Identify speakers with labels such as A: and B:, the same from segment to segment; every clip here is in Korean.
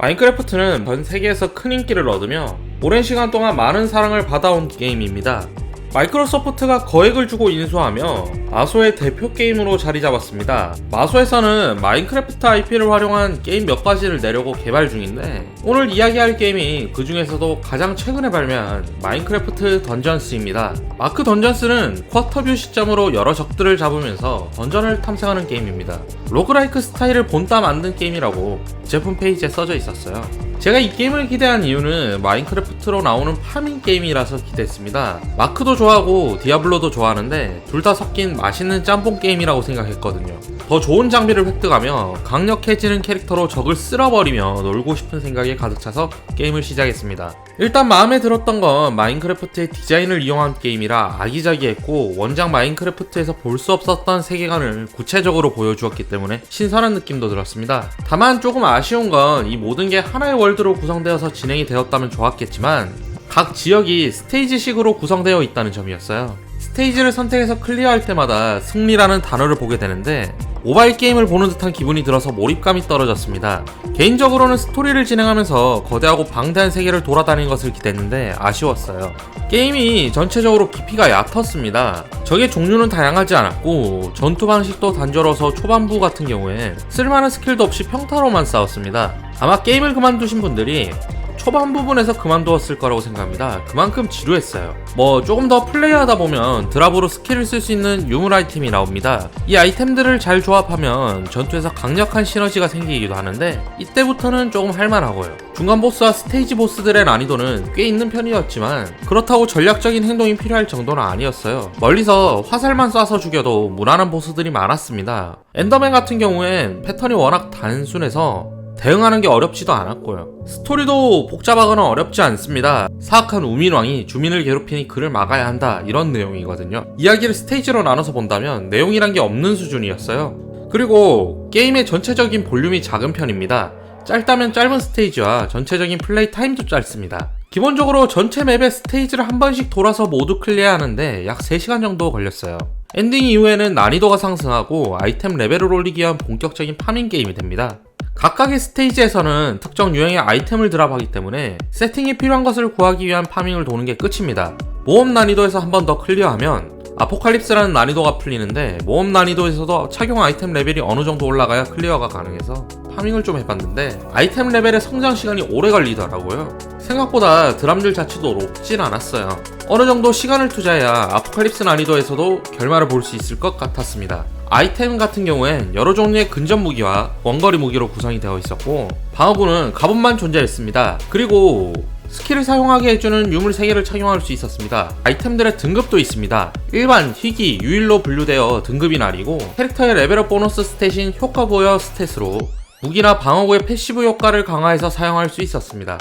A: 마인크래프트는 전 세계에서 큰 인기를 얻으며 오랜 시간 동안 많은 사랑을 받아온 게임입니다. 마이크로소프트가 거액을 주고 인수하며 마소의 대표 게임으로 자리 잡았습니다. 마소에서는 마인크래프트 IP를 활용한 게임 몇 가지를 내려고 개발 중인데 오늘 이야기할 게임이 그 중에서도 가장 최근에 발매한 마인크래프트 던전스입니다. 마크 던전스는 쿼터뷰 시점으로 여러 적들을 잡으면서 던전을 탐색하는 게임입니다. 로그라이크 스타일을 본따 만든 게임이라고 제품 페이지에 써져 있었어요. 제가 이 게임을 기대한 이유는 마인크래프트로 나오는 파밍 게임이라서 기대했습니다. 마크도 좋아하고 디아블로도 좋아하는데 둘 다 섞인 맛있는 짬뽕 게임이라고 생각했거든요. 더 좋은 장비를 획득하며 강력해지는 캐릭터로 적을 쓸어버리며 놀고 싶은 생각에 가득 차서 게임을 시작했습니다. 일단 마음에 들었던 건 마인크래프트의 디자인을 이용한 게임이라 아기자기했고 원작 마인크래프트에서 볼 수 없었던 세계관을 구체적으로 보여주었기 때문에 신선한 느낌도 들었습니다. 다만 조금 아쉬운 건 이 모든 게 하나의 월드로 구성되어서 진행이 되었다면 좋았겠지만 각 지역이 스테이지식으로 구성되어 있다는 점이었어요. 스테이지를 선택해서 클리어할 때마다 승리라는 단어를 보게 되는데 모바일 게임을 보는 듯한 기분이 들어서 몰입감이 떨어졌습니다. 개인적으로는 스토리를 진행하면서 거대하고 방대한 세계를 돌아다니는 것을 기대했는데 아쉬웠어요. 게임이 전체적으로 깊이가 얕았습니다. 적의 종류는 다양하지 않았고 전투 방식도 단조로워서 초반부 같은 경우에 쓸만한 스킬도 없이 평타로만 싸웠습니다. 아마 게임을 그만두신 분들이 초반 부분에서 그만두었을 거라고 생각합니다. 그만큼 지루했어요. 뭐 조금 더 플레이하다 보면 드랍으로 스킬을 쓸 수 있는 유물 아이템이 나옵니다. 이 아이템들을 잘 조합하면 전투에서 강력한 시너지가 생기기도 하는데 이때부터는 조금 할만하고요. 중간 보스와 스테이지 보스들의 난이도는 꽤 있는 편이었지만 그렇다고 전략적인 행동이 필요할 정도는 아니었어요. 멀리서 화살만 쏴서 죽여도 무난한 보스들이 많았습니다. 엔더맨 같은 경우엔 패턴이 워낙 단순해서 대응하는 게 어렵지도 않았고요. 스토리도 복잡하거나 어렵지 않습니다. 사악한 우민왕이 주민을 괴롭히니 그를 막아야 한다 이런 내용이거든요. 이야기를 스테이지로 나눠서 본다면 내용이란 게 없는 수준이었어요. 그리고 게임의 전체적인 볼륨이 작은 편입니다. 짧다면 짧은 스테이지와 전체적인 플레이 타임도 짧습니다. 기본적으로 전체 맵의 스테이지를 한 번씩 돌아서 모두 클리어하는데 약 3시간 정도 걸렸어요. 엔딩 이후에는 난이도가 상승하고 아이템 레벨을 올리기 위한 본격적인 파밍 게임이 됩니다. 각각의 스테이지에서는 특정 유형의 아이템을 드랍하기 때문에 세팅이 필요한 것을 구하기 위한 파밍을 도는 게 끝입니다. 모험 난이도에서 한 번 더 클리어하면 아포칼립스라는 난이도가 풀리는데 모험 난이도에서도 착용 아이템 레벨이 어느 정도 올라가야 클리어가 가능해서 파밍을 좀 해봤는데 아이템 레벨의 성장 시간이 오래 걸리더라고요. 생각보다 드랍률 자체도 높진 않았어요. 어느 정도 시간을 투자해야 아포칼립스 난이도에서도 결말을 볼 수 있을 것 같았습니다. 아이템 같은 경우엔 여러 종류의 근접 무기와 원거리 무기로 구성이 되어 있었고 방어구는 갑옷만 존재했습니다. 그리고 스킬을 사용하게 해주는 유물 3개를 착용할 수 있었습니다. 아이템들의 등급도 있습니다. 일반, 희귀, 유일로 분류되어 등급이 나뉘고 캐릭터의 레벨업 보너스 스탯인 효과 부여 스탯으로 무기나 방어구의 패시브 효과를 강화해서 사용할 수 있었습니다.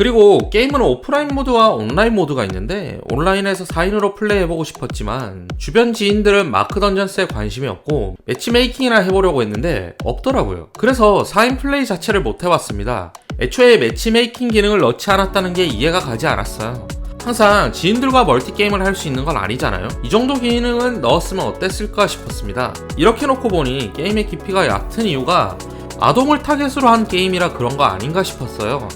A: 그리고 게임은 오프라인 모드와 온라인 모드가 있는데 온라인에서 4인으로 플레이해보고 싶었지만 주변 지인들은 마크 던전스에 관심이 없고 매치메이킹이나 해보려고 했는데 없더라고요. 그래서 4인 플레이 자체를 못 해봤습니다. 애초에 매치메이킹 기능을 넣지 않았다는 게 이해가 가지 않았어요. 항상 지인들과 멀티게임을 할 수 있는 건 아니잖아요. 이 정도 기능은 넣었으면 어땠을까 싶었습니다. 이렇게 놓고 보니 게임의 깊이가 얕은 이유가 아동을 타겟으로 한 게임이라 그런 거 아닌가 싶었어요.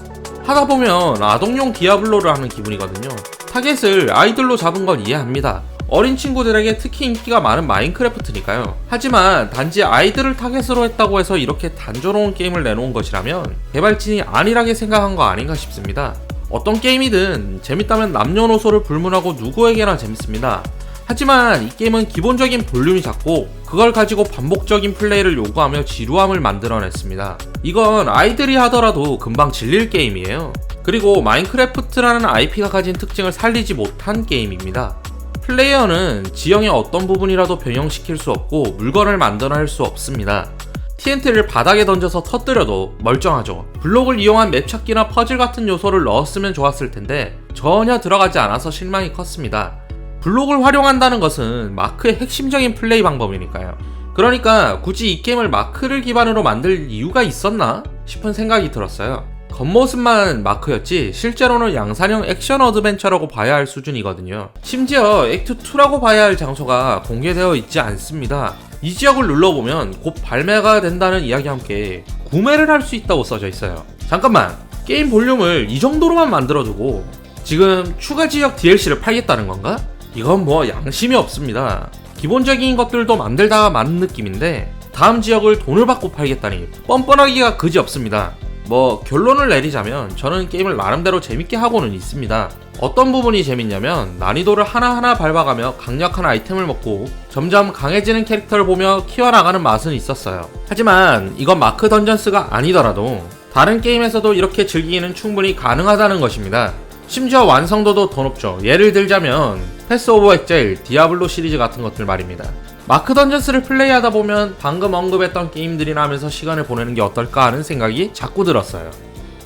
A: 하다 보면 아동용 디아블로를 하는 기분이거든요. 타겟을 아이들로 잡은 건 이해합니다. 어린 친구들에게 특히 인기가 많은 마인크래프트니까요. 하지만 단지 아이들을 타겟으로 했다고 해서 이렇게 단조로운 게임을 내놓은 것이라면 개발진이 안일하게 생각한 거 아닌가 싶습니다. 어떤 게임이든 재밌다면 남녀노소를 불문하고 누구에게나 재밌습니다. 하지만 이 게임은 기본적인 볼륨이 작고 그걸 가지고 반복적인 플레이를 요구하며 지루함을 만들어냈습니다. 이건 아이들이 하더라도 금방 질릴 게임이에요. 그리고 마인크래프트라는 IP가 가진 특징을 살리지 못한 게임입니다. 플레이어는 지형의 어떤 부분이라도 변형시킬 수 없고 물건을 만들어낼 수 없습니다. TNT를 바닥에 던져서 터뜨려도 멀쩡하죠. 블록을 이용한 맵 찾기나 퍼즐 같은 요소를 넣었으면 좋았을 텐데 전혀 들어가지 않아서 실망이 컸습니다. 블록을 활용한다는 것은 마크의 핵심적인 플레이 방법이니까요. 그러니까 굳이 이 게임을 마크를 기반으로 만들 이유가 있었나 싶은 생각이 들었어요. 겉모습만 마크였지 실제로는 양산형 액션 어드벤처라고 봐야 할 수준이거든요. 심지어 액트 2라고 봐야 할 장소가 공개되어 있지 않습니다. 이 지역을 눌러보면 곧 발매가 된다는 이야기와 함께 구매를 할 수 있다고 써져 있어요. 잠깐만 게임 볼륨을 이 정도로만 만들어두고 지금 추가 지역 DLC를 팔겠다는 건가? 이건 뭐 양심이 없습니다. 기본적인 것들도 만들다가 마는 느낌인데 다음 지역을 돈을 받고 팔겠다니 뻔뻔하기가 그지 없습니다. 뭐 결론을 내리자면 저는 게임을 나름대로 재밌게 하고는 있습니다. 어떤 부분이 재밌냐면 난이도를 하나하나 밟아가며 강력한 아이템을 먹고 점점 강해지는 캐릭터를 보며 키워나가는 맛은 있었어요. 하지만 이건 마크 던전스가 아니더라도 다른 게임에서도 이렇게 즐기기는 충분히 가능하다는 것입니다. 심지어 완성도도 더 높죠. 예를 들자면 패스 오브 엑제일, 디아블로 시리즈 같은 것들 말입니다. 마크 던전스를 플레이하다 보면 방금 언급했던 게임들이나 하면서 시간을 보내는 게 어떨까 하는 생각이 자꾸 들었어요.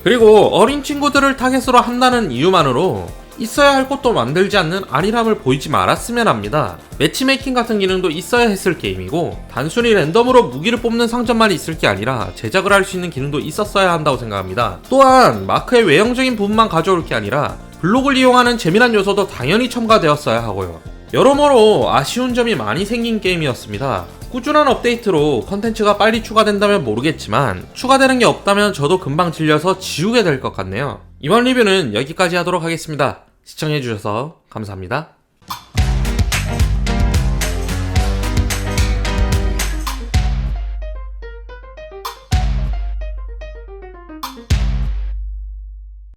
A: 그리고 어린 친구들을 타겟으로 한다는 이유만으로 있어야 할 것도 만들지 않는 안일함을 보이지 말았으면 합니다. 매치메이킹 같은 기능도 있어야 했을 게임이고 단순히 랜덤으로 무기를 뽑는 상점만 있을 게 아니라 제작을 할 수 있는 기능도 있었어야 한다고 생각합니다. 또한 마크의 외형적인 부분만 가져올 게 아니라 블록을 이용하는 재미난 요소도 당연히 첨가되었어야 하고요. 여러모로 아쉬운 점이 많이 생긴 게임이었습니다. 꾸준한 업데이트로 컨텐츠가 빨리 추가된다면 모르겠지만 추가되는 게 없다면 저도 금방 질려서 지우게 될 것 같네요. 이번 리뷰는 여기까지 하도록 하겠습니다. 시청해주셔서 감사합니다.